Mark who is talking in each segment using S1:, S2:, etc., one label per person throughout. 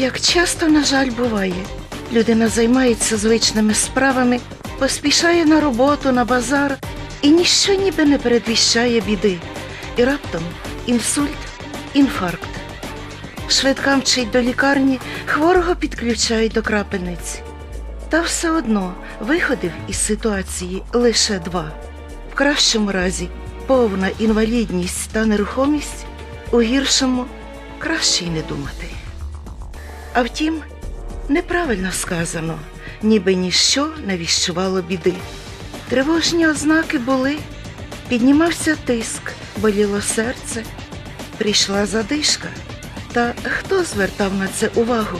S1: Як часто, на жаль, буває, людина займається звичними справами, поспішає на роботу, на базар, і ніщо ніби не передвіщає біди. І раптом інсульт, інфаркт. Швидка мчить до лікарні, хворого підключають до крапельниці. Та все одно виходив із ситуації лише два. В кращому разі повна інвалідність та нерухомість, у гіршому краще й не думати. А втім, неправильно сказано, ніби ніщо не віщувало біди. Тривожні ознаки були, піднімався тиск, боліло серце, прийшла задишка. Та хто звертав на це увагу?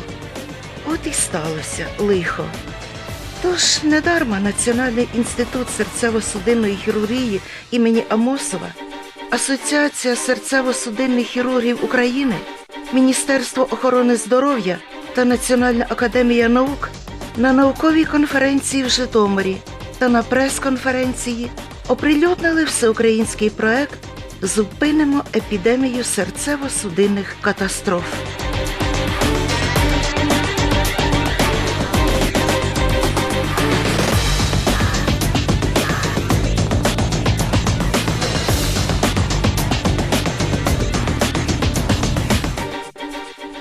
S1: От і сталося лихо. Тож недарма Національний інститут серцево-судинної хірургії імені Амосова, Асоціація серцево-судинних хірургів України, Міністерство охорони здоров'я та Національна академія наук на науковій конференції в Житомирі та на прес-конференції оприлюднили всеукраїнський проект Зупинимо епідемію серцево-судинних катастроф.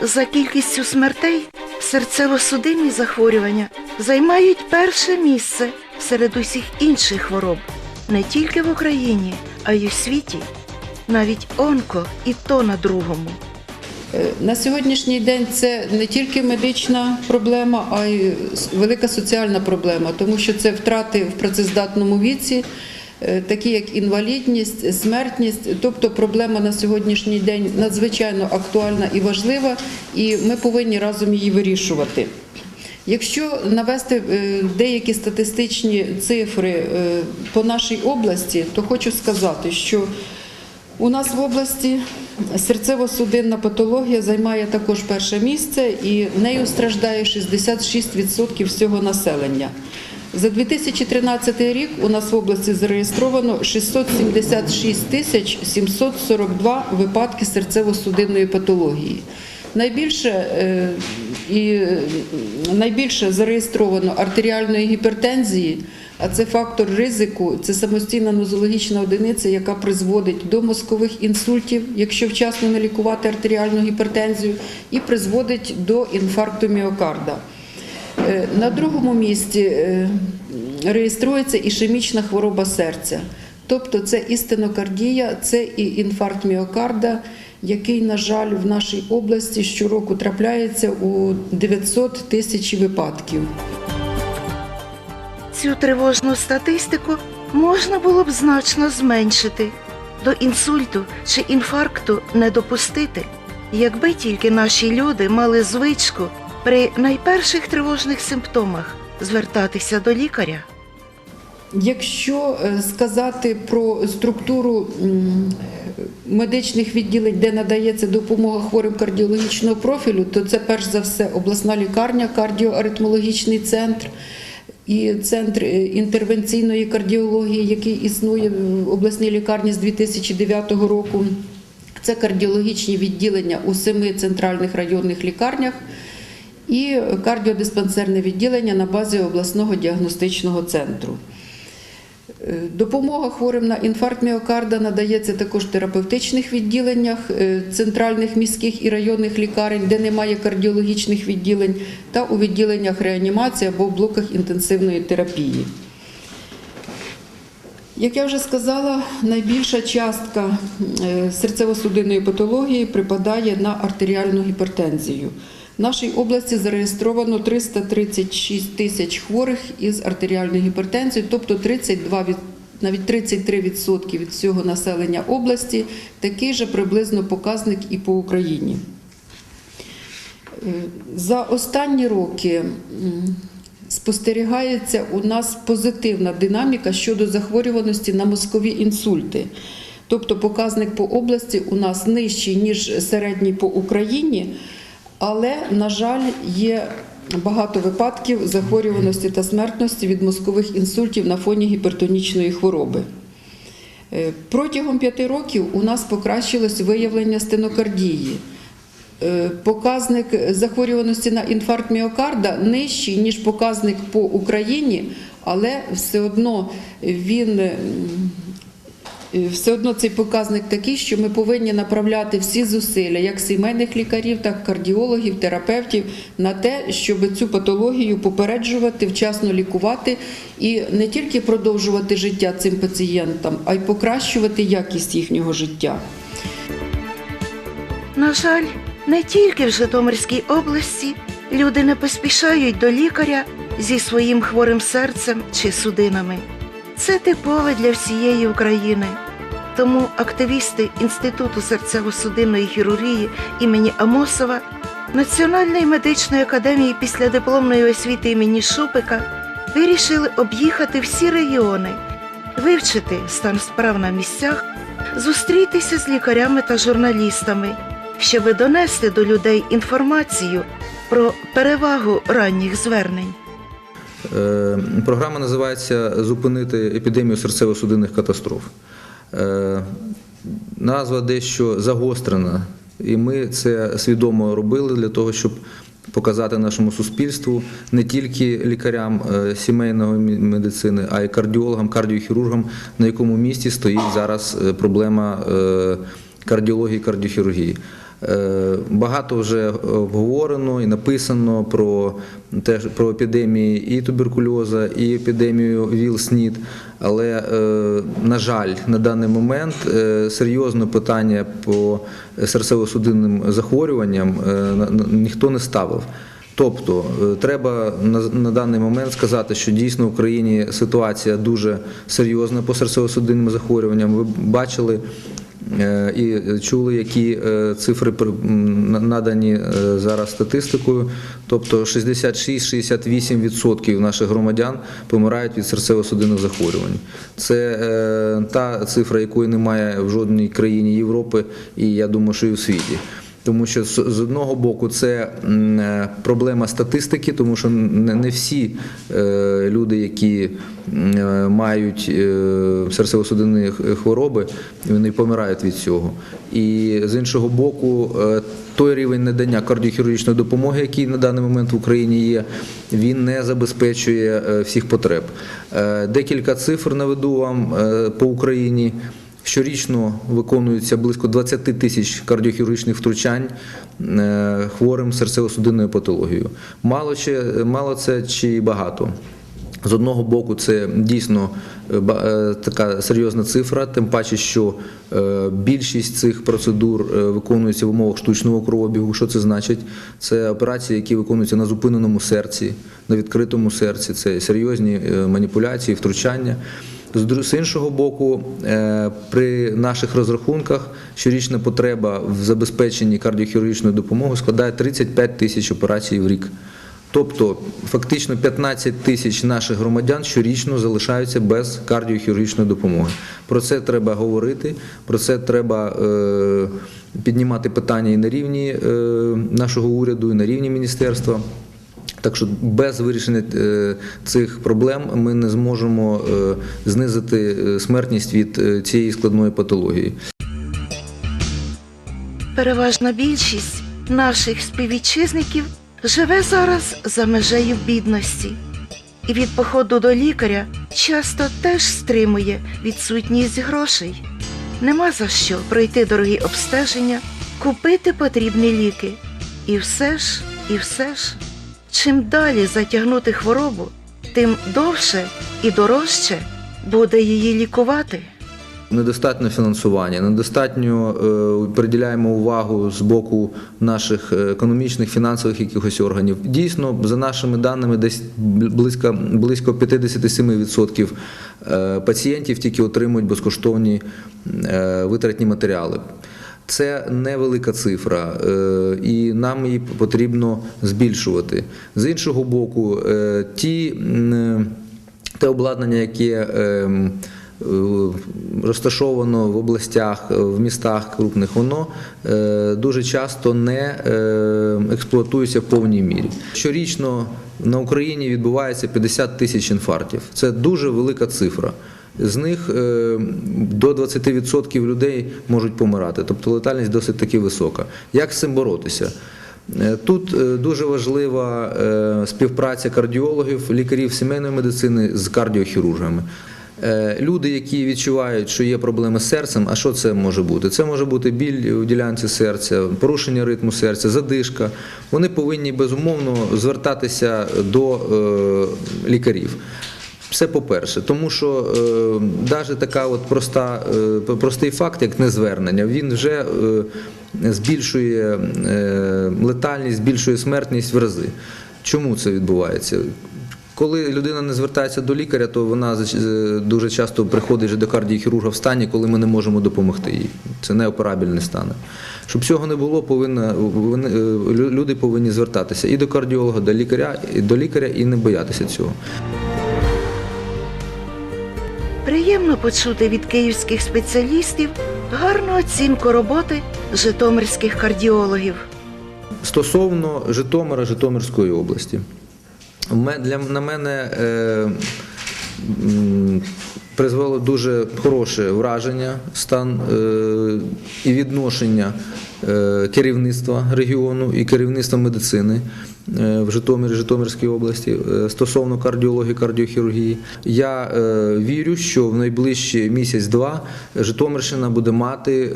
S1: За кількістю смертей серцево-судинні захворювання займають перше місце серед усіх інших хвороб не тільки в Україні, а й у світі. Навіть онко і то на другому.
S2: Е, На сьогоднішній день це не тільки медична проблема, а й велика соціальна проблема, тому що це втрати в працездатному віці, такі як інвалідність, смертність. Тобто проблема на сьогоднішній день надзвичайно актуальна і важлива, і ми повинні разом її вирішувати. Якщо навести е, деякі статистичні цифри е, по нашій області, то хочу сказати, що у нас в області серцево-судинна патологія займає також перше місце і нею страждає 66% всього населення. За 2013 рік у нас в області зареєстровано 676 тисяч 742 випадки серцево-судинної патології. Найбільше е, і е, найбільше зареєстровано артеріальної гіпертензії, а це фактор ризику, це самостійна нозологічна одиниця, яка призводить до мозкових інсультів, якщо вчасно не лікувати артеріальну гіпертензію, і призводить до інфаркту міокарда. Е, На другому місці е, реєструється ішемічна хвороба серця. Тобто це і стенокардія, це і інфаркт міокарда, який, на жаль, в нашій області щороку трапляється у 900 тисяч випадків.
S1: Цю тривожну статистику можна було б значно зменшити, до інсульту чи інфаркту не допустити, якби тільки наші люди мали звичку при найперших тривожних симптомах звертатися до лікаря.
S2: Якщо е, сказати про структуру медичних відділень, де надається допомога хворим кардіологічного профілю, то це перш за все обласна лікарня, кардіоаритмологічний центр і центр е, інтервенційної кардіології, який існує в обласній лікарні з 2009 року. Це кардіологічні відділення у семи центральних районних лікарнях і кардіодиспансерне відділення на базі обласного діагностичного центру. Е, Допомога хворим на інфаркт міокарда надається також в терапевтичних відділеннях е, центральних міських і районних лікарень, де немає кардіологічних відділень, та у відділеннях реанімації або в блоках інтенсивної терапії. Як я вже сказала, найбільша частка е, серцево-судинної патології припадає на артеріальну гіпертензію. В нашій області зареєстровано 336 тисяч хворих із артеріальною гіпертензією, тобто 32 від- навіть 33% від всього населення області. Такий же приблизно показник і по Україні. Е, За останні роки спостерігається у нас позитивна динаміка щодо захворюваності на мозкові інсульти. Тобто показник по області у нас нижчий, ніж середній по Україні, але, на жаль, є багато випадків захворюваності та смертності від мозкових інсультів на фоні гіпертонічної хвороби. Е, Протягом п'яти років у нас покращилось виявлення стенокардії. Е, Показник захворюваності на інфаркт міокарда нижчий, ніж показник по Україні, але все одно він все одно цей показник такий, що ми повинні направляти всі зусилля, як сімейних лікарів, так і кардіологів, терапевтів, на те, щоб цю патологію попереджувати, вчасно лікувати і не тільки продовжувати життя цим пацієнтам, а й покращувати якість їхнього життя.
S1: На жаль, не тільки в Житомирській області люди не поспішають до лікаря зі своїм хворим серцем чи судинами. Це типове для всієї України. Тому активісти Інституту серцево-судинної хірургії імені Амосова, Національної медичної академії післядипломної освіти імені Шупика вирішили об'їхати всі регіони, вивчити стан справ на місцях, зустрітися з лікарями та журналістами, щоб донести до людей інформацію про перевагу ранніх звернень.
S3: Е, Програма називається Зупинити епідемію серцево-судинних катастроф. Е, Назва дещо загострена, і ми це свідомо робили для того, щоб показати нашому суспільству не тільки лікарям е, сімейної медицини, а й кардіологам, кардіохірургам, на якому місці стоїть зараз проблема кардіології, кардіохірургії. Е, Багато вже обговорено і написано про теж про епідемії і туберкульоза, і епідемію ВІЛ-СНІД. Але, е, на жаль, на даний момент е, серйозне питання по серцево-судинним захворюванням ніхто не ставив. Тобто треба на, даний момент сказати, що дійсно в Україні ситуація дуже серйозна по серцево-судинним захворюванням. Ви бачили і чули, які е, цифри надані е, зараз статистикою. Тобто 66-68% наших громадян помирають від серцево-судинних захворювань. Це е, та цифра, якої немає в жодній країні Європи, і я думаю, що і в світі. Тому що з одного боку це е, проблема статистики, тому що не всі е, люди, які е, мають серцево-судинні хвороби, вони помирають від цього. І з іншого боку, той рівень надання кардіохірургічної допомоги, який на даний момент в Україні є, він не забезпечує всіх потреб. Декілька цифр наведу вам по Україні. Щорічно виконується близько 20 тисяч кардіохірургічних втручань е, хворим серцево-судинною патологією. Мало, чи, мало це чи багато? З одного боку, це дійсно е, е, така серйозна цифра, тим паче, що більшість цих процедур виконується в умовах штучного кровообігу. Що це значить? Це операції, які виконуються на зупиненому серці, на відкритому серці. Це серйозні маніпуляції, втручання. З іншого боку, е, при наших розрахунках щорічна потреба в забезпеченні кардіохірургічної допомоги складає 35 тисяч операцій в рік. Тобто, фактично 15 тисяч наших громадян щорічно залишаються без кардіохірургічної допомоги. Про це треба говорити, про це треба е, піднімати питання і на рівні е, нашого уряду, і на рівні міністерства. Так що без вирішення е, цих проблем ми не зможемо е, знизити е, смертність від цієї складної патології.
S1: Переважна більшість наших співвітчизників живе зараз за межею бідності. І від походу до лікаря часто теж стримує відсутність грошей. Нема за що пройти дорогі обстеження, купити потрібні ліки. І все ж, і все ж, чим далі затягнути хворобу, тим довше і дорожче буде її лікувати.
S3: Недостатньо фінансування, недостатньо е, приділяємо увагу з боку наших е, економічних, фінансових якихось органів. Дійсно, за нашими даними, десь близько, близько 57% е, пацієнтів тільки отримують безкоштовні е, витратні матеріали. Це невелика цифра, е, і нам її потрібно збільшувати. З іншого боку, е, ті, те обладнання, яке ем, е, розташовано в областях, в містах крупних, воно дуже часто не експлуатується в повній мірі. Щорічно на Україні відбувається 50 тисяч інфарктів. Це дуже велика цифра. З них е, до 20% людей можуть помирати. Тобто летальність досить таки висока. Як з цим боротися? Е, Тут е, дуже важлива співпраця кардіологів, лікарів сімейної медицини з кардіохірургами. Люди, які відчувають, що є проблеми з серцем, а що це може бути? Це може бути біль у ділянці серця, порушення ритму серця, задишка. Вони повинні безумовно звертатися до лікарів. Це по-перше, тому що е, навіть така от проста, е, простий факт, як незвернення, він вже е, збільшує е, летальність, збільшує смертність в рази. Чому це відбувається? Коли людина не звертається до лікаря, то вона е, дуже часто приходить до кардіохірурга в стані, коли ми не можемо допомогти їй. Це неоперабельний стан. Щоб цього не було, повинна, е, лю- люди повинні звертатися і до кардіолога, до лікаря, і до лікаря і не боятися цього.
S1: Приємно почути від київських спеціалістів гарну оцінку роботи житомирських кардіологів.
S3: Стосовно Житомира, Житомирської області, для на мене е, призвело дуже хороше враження, стан е, і відношення е, керівництва регіону і керівництва медицини е, в Житомирі, Житомирській області стосовно кардіології, кардіохірургії. Я вірю, що в найближчі місяць-два Житомирщина буде мати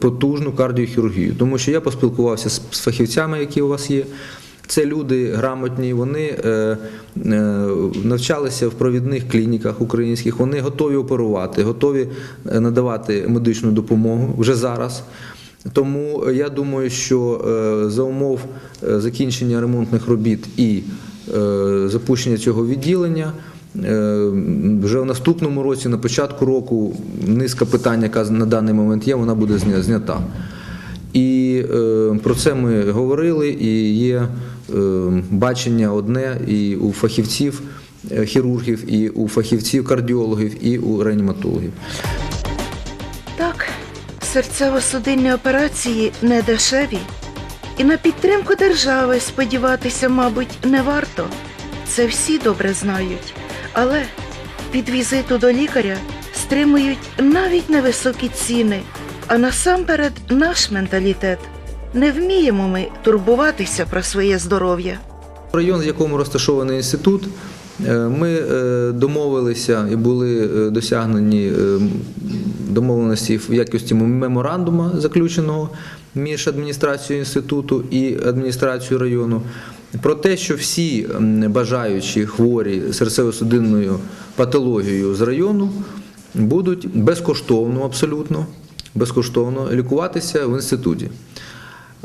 S3: потужну кардіохірургію, тому що я поспілкувався з фахівцями, які у вас є. Це люди грамотні, вони е, е, навчалися в провідних клініках українських, вони готові оперувати, готові е, надавати медичну допомогу вже зараз. Тому я думаю, що за умов закінчення ремонтних робіт і запущення цього відділення. Вже в наступному році, на початку року, низка питань, яка на даний момент є, вона буде зня- знята. Е, про це ми говорили, і є е, бачення одне і у фахівців е, хірургів, і у фахівців кардіологів, і у реаніматологів.
S1: Так, серцево-судинні операції не дешеві, і на підтримку держави сподіватися, мабуть, не варто. Це всі добре знають. Але від візиту до лікаря стримують навіть невисокі ціни, а насамперед наш менталітет. Не вміємо ми турбуватися про своє здоров'я.
S3: Район, в якому розташований інститут, е, ми е, домовилися і були е, досягнені домовленості в якості меморандума заключеного між адміністрацією інституту і адміністрацією району. Про те, що всі бажаючі хворі серцево-судинною патологією з району будуть безкоштовно, абсолютно безкоштовно лікуватися в інституті.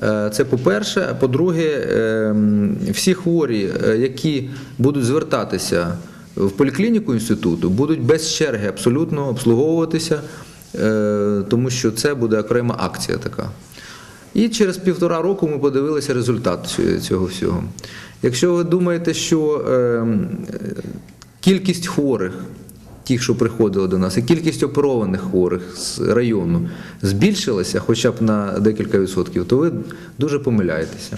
S3: Е, Це по-перше. По-друге, ем, всі хворі, е, які будуть звертатися в поліклініку інституту, будуть без черги абсолютно обслуговуватися, е, тому що це буде окрема акція така. І через півтора року ми подивилися результат цього- всього. Якщо ви думаєте, що ем, кількість хворих, тих, що приходили до нас, і кількість оперованих хворих з району збільшилася хоча б на декілька відсотків, то ви дуже помиляєтеся.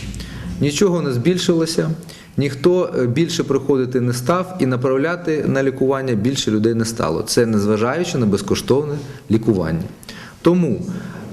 S3: Нічого не збільшилося, ніхто е, більше приходити не став і направляти на лікування більше людей не стало. Це незважаючи на безкоштовне лікування. Тому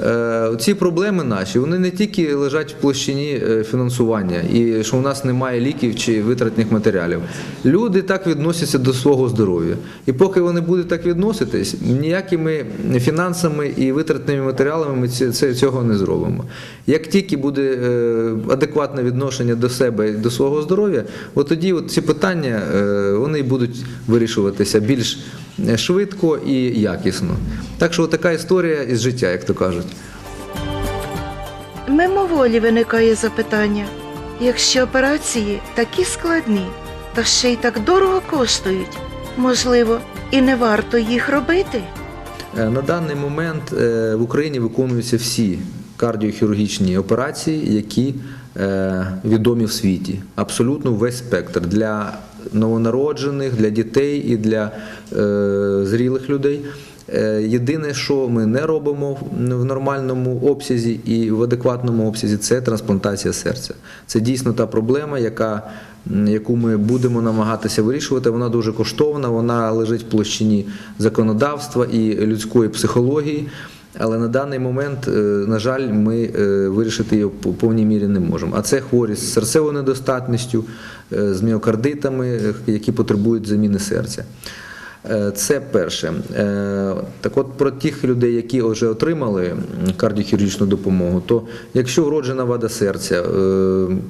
S3: е, ці проблеми наші вони не тільки лежать в площині е, фінансування і що у нас немає ліків чи витратних матеріалів. Люди так відносяться до свого здоров'я. І поки вони будуть так відноситись, ніякими фінансами і витратними матеріалами ми цього не зробимо. Як тільки буде е, адекватне відношення до себе і до свого здоров'я, от тоді от ці питання вони будуть вирішуватися більш швидко і якісно. Так що така історія із життя, як то кажуть.
S1: Мимоволі виникає запитання, якщо операції такі складні та ще й так дорого коштують, можливо, і не варто їх робити?
S3: Е, На даний момент е, в Україні виконуються всі кардіохірургічні операції, які е, відомі в світі. Абсолютно весь спектр для новонароджених, для дітей і для е, зрілих людей. Е, Єдине, що ми не робимо в нормальному обсязі і в адекватному обсязі, це трансплантація серця. Це дійсно та проблема, яка яку ми будемо намагатися вирішувати, вона дуже коштовна, вона лежить в площині законодавства і людської психології. Але на даний момент, е, на жаль, ми е, вирішити її в повній мірі не можемо. А це хворі з серцевою недостатністю, е, з міокардитами, які потребують заміни серця. Це перше. Так от про тих людей, які вже отримали кардіохірургічну допомогу, то якщо вроджена вада серця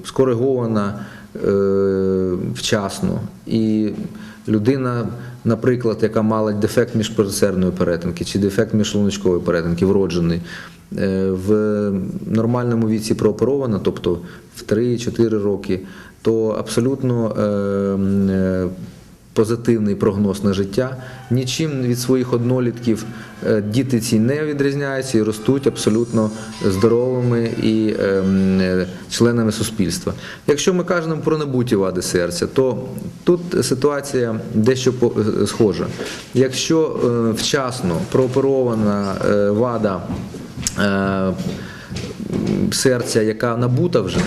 S3: скоригована вчасно. І людина, наприклад, яка мала дефект міжперцерної перетинки чи дефект міжшлуночкової перетинки, вроджений, е, в нормальному віці прооперована, тобто в 3-4 роки, то абсолютно е, е, позитивний прогноз на життя. Нічим від своїх однолітків е, діти ці не відрізняються і ростуть абсолютно здоровими і ем, е, членами суспільства. Якщо ми кажемо про набуті вади серця, то тут ситуація дещо е, схожа. Якщо вчасно прооперована вада серця, яка набута вже,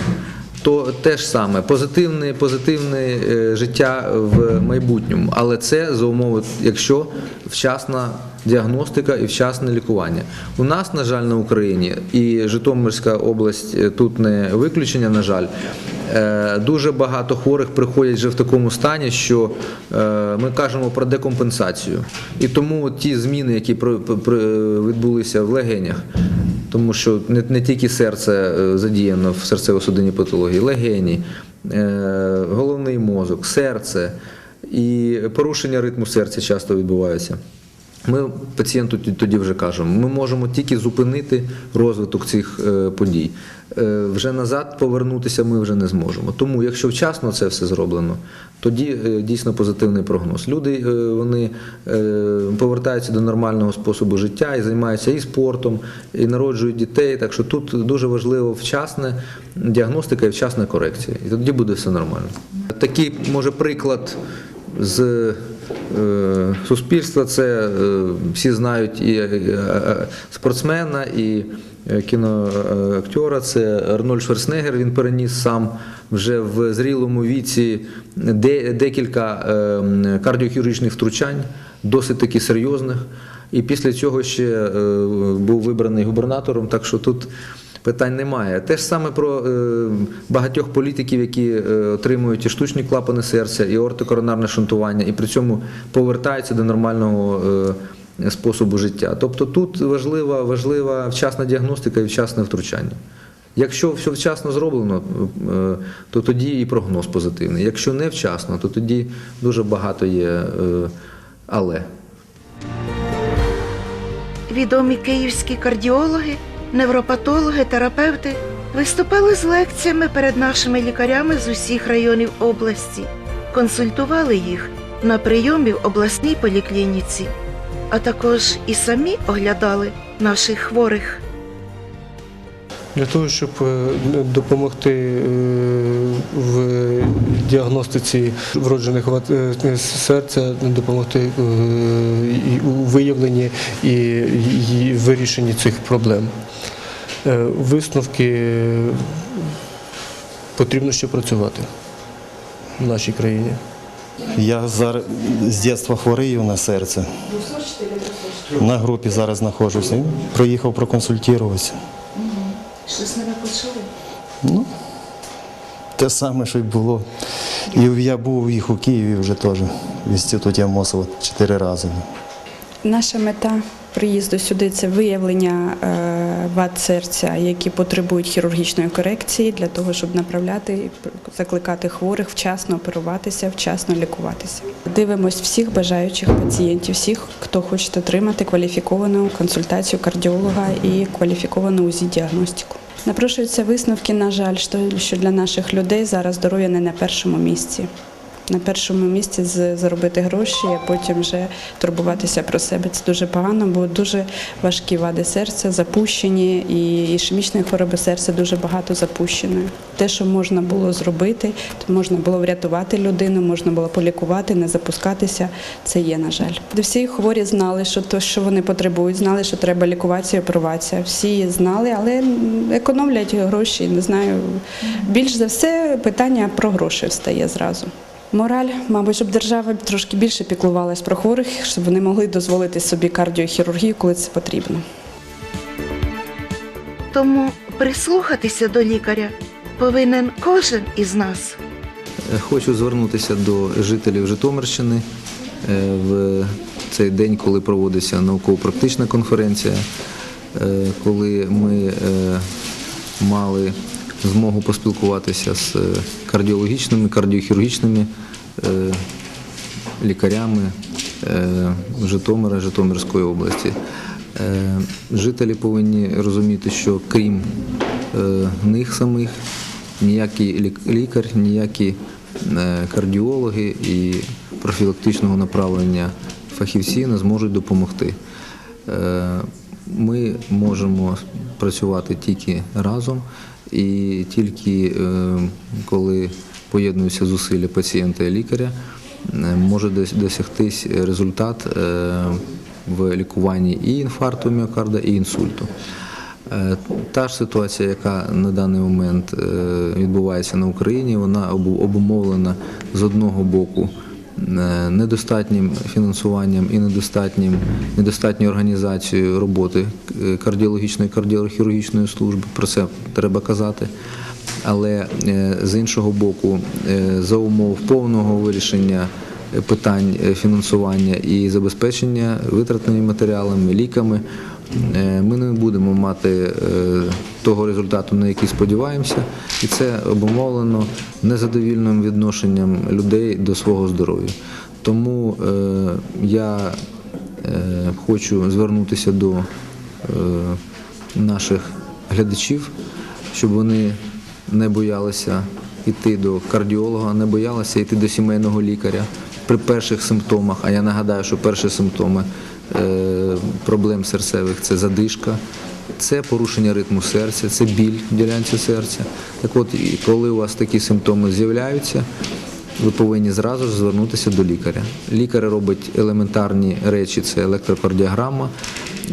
S3: то те ж саме позитивне, позитивне е, життя в майбутньому. Але це за умови, якщо вчасна діагностика і вчасне лікування. У нас, на жаль, на Україні і Житомирська область е, тут не виключення, на жаль. Е, Дуже багато хворих приходять вже в такому стані, що ми кажемо про декомпенсацію. І тому ті зміни, які відбулися в легенях, тому що не, не тільки серце е, задіяно в серцево-судинній патології, легені, е, головний мозок, серце і порушення ритму серця часто відбуваються. Ми пацієнту тоді вже кажемо, ми можемо тільки зупинити розвиток цих е, подій. Е, Вже назад повернутися ми вже не зможемо. Тому, якщо вчасно це все зроблено, тоді е, дійсно позитивний прогноз. Люди вони повертаються до нормального способу життя і займаються і спортом, і народжують дітей. Так що тут дуже важливо вчасна діагностика і вчасна корекція. І тоді буде все нормально. Такий може приклад з суспільства. Це е, всі знають і е, е, спортсмена, і е, кіноактера. Це Арнольд Шварценеггер. Він переніс сам вже в зрілому віці декілька е, кардіохірургічних втручань, досить таки серйозних. І після цього ще е, був вибраний губернатором. Так що тут питань немає. Те ж саме про е, багатьох політиків, які е, отримують і штучні клапани серця, і ортокоронарне шунтування, і при цьому повертаються до нормального е, способу життя. Тобто тут важлива, важлива вчасна діагностика і вчасне втручання. Якщо все вчасно зроблено, то тоді і прогноз позитивний. Якщо не вчасно, то тоді дуже багато є але.
S1: Відомі київські кардіологи, невропатологи, терапевти виступали з лекціями перед нашими лікарями з усіх районів області, консультували їх на прийомі в обласній поліклініці, а також і самі оглядали наших хворих.
S4: Для того, щоб е, допомогти е, в діагностиці вроджених е, серця, допомогти е, у виявленні і вирішенні цих проблем. Е, Висновки потрібно ще працювати в нашій країні.
S5: Я зараз з дитинства хворію на серце. На групі зараз знаходжуся. Проїхав проконсультуватися.
S1: Щось не почули?
S5: Ну, те саме, що й було. І я був їх у Києві вже теж в інституті Амосова чотири рази.
S6: Наша мета приїзду сюди це виявлення е, вад серця, які потребують хірургічної корекції, для того, щоб направляти і закликати хворих вчасно оперуватися, вчасно лікуватися. Дивимось всіх бажаючих пацієнтів, всіх, хто хоче отримати кваліфіковану консультацію кардіолога і кваліфіковану УЗІ діагностику. Напрошуються висновки, на жаль, що- для наших людей зараз здоров'я не на першому місці. На першому місці заробити гроші, а потім вже турбуватися про себе. Це дуже погано, бо дуже важкі вади серця, запущені, і ішемічної хвороби серця дуже багато запущеної. Те, що можна було зробити, то можна було врятувати людину, можна було полікувати, не запускатися. Це є, на жаль. Всі хворі знали, що то, що вони потребують, знали, що треба лікуватися і оперуватися. Всі знали, але економлять гроші. Не знаю. Більш за все питання про гроші встає зразу. Мораль, мабуть, щоб держава трошки більше піклувалась про хворих, щоб вони могли дозволити собі кардіохірургію, коли це потрібно.
S1: Тому прислухатися до лікаря повинен кожен із нас.
S3: Е, Хочу звернутися до жителів Житомирщини е, в цей день, коли проводиться науково-практична конференція, е, коли ми мали змогу поспілкуватися з кардіологічними, кардіохірургічними е, лікарями е, Житомира, Житомирської області. Е, Жителі повинні розуміти, що крім е, них самих, ніякий лікар, ніякі е, кардіологи і профілактичного направлення фахівці не зможуть допомогти. Ми можемо працювати тільки разом, і тільки е, коли поєднуються зусилля пацієнта і лікаря, е, може дос- досягтись результат е, в лікуванні і інфаркту міокарда, і інсульту. Та ж ситуація, яка на даний момент відбувається на Україні, вона обумовлена з одного боку недостатнім фінансуванням і недостатнім, недостатньою організацією роботи е, кардіологічної кардіохірургічної служби. Про це треба казати. Але е, з іншого боку, е, за умов повного вирішення е, питань е, фінансування і забезпечення витратними матеріалами, ліками, е, ми не будемо мати е, того результату, на який сподіваємося, і це обумовлено незадовільним відношенням людей до свого здоров'я. Тому е, я е, хочу звернутися до е, наших глядачів, щоб вони не боялися йти до кардіолога, не боялися йти до сімейного лікаря при перших симптомах. А я нагадаю, що перші симптоми е, проблем серцевих це задишка, це порушення ритму серця, це біль в ділянці серця. Так от, коли у вас такі симптоми з'являються, ви повинні зразу ж звернутися до лікаря. Лікар робить елементарні речі: це електрокардіограма,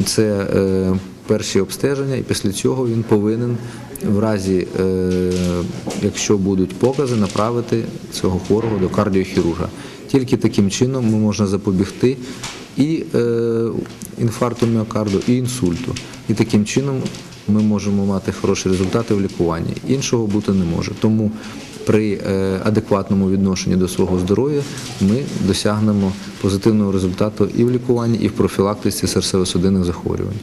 S3: це е, перші обстеження, і після цього він повинен, в разі, е, якщо будуть покази, направити цього хворого до кардіохірурга. Тільки таким чином ми можна запобігти і е, інфаркту міокарду, і інсульту. І таким чином ми можемо мати хороші результати в лікуванні. Іншого бути не може. Тому при е, адекватному відношенні до свого здоров'я ми досягнемо позитивного результату і в лікуванні, і в профілактиці серцево-судинних захворювань.